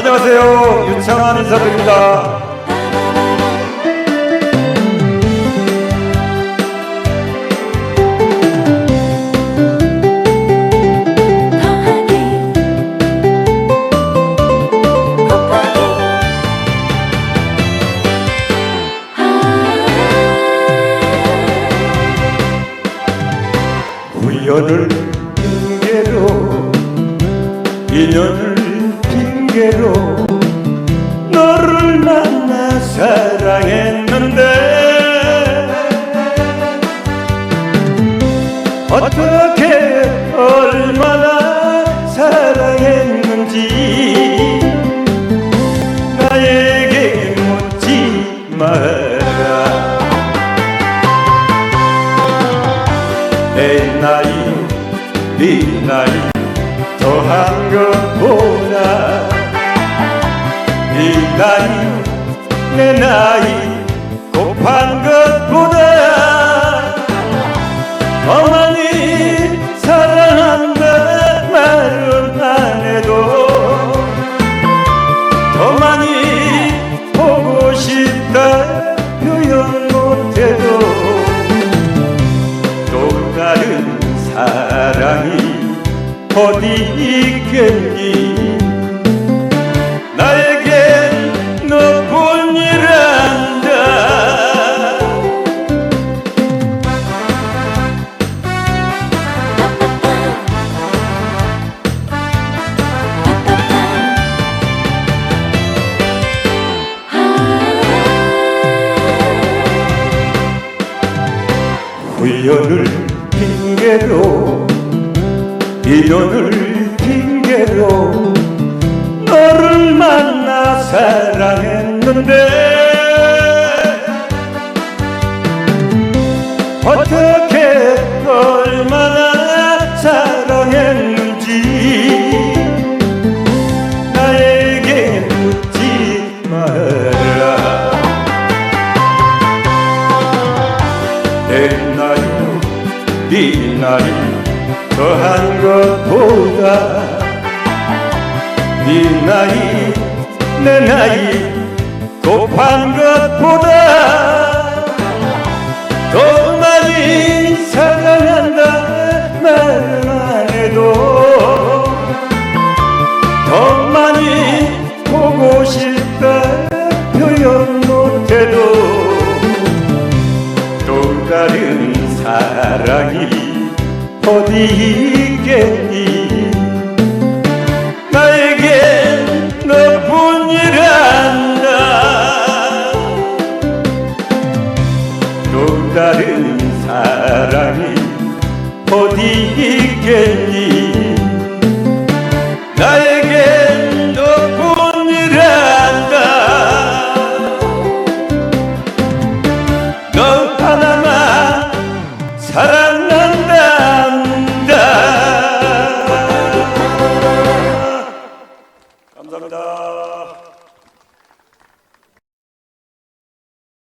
안녕하세요. 유창한 인사드립니다. 우연을 핑계로 인연을 핑계로 너를 만나 사랑했는데 어떻게 얼마나 사랑했는지 나에게 묻지 마라. 내 나이 네 나이 더한 것보다 네 나이 내 나이 곱한 것보다 더 많이 사랑한다 말은 안 해도 더 많이 보고 싶다 표현 못해도 또 다른 사랑이 어디 있겠니 우연을 핑계로 인연을 핑계로 너를 만나 사랑했는데 어떻게 나이 더한 것보다 네 나이 내 나이 곱한 것보다 더 많이 사랑한다 안 해도 더 많이 보고 싶다 표현 못해도 또 다른 사랑이 어디 있겠니? 나에겐 너뿐이란다. 또 다른 사랑이 어디 있겠니? 나에게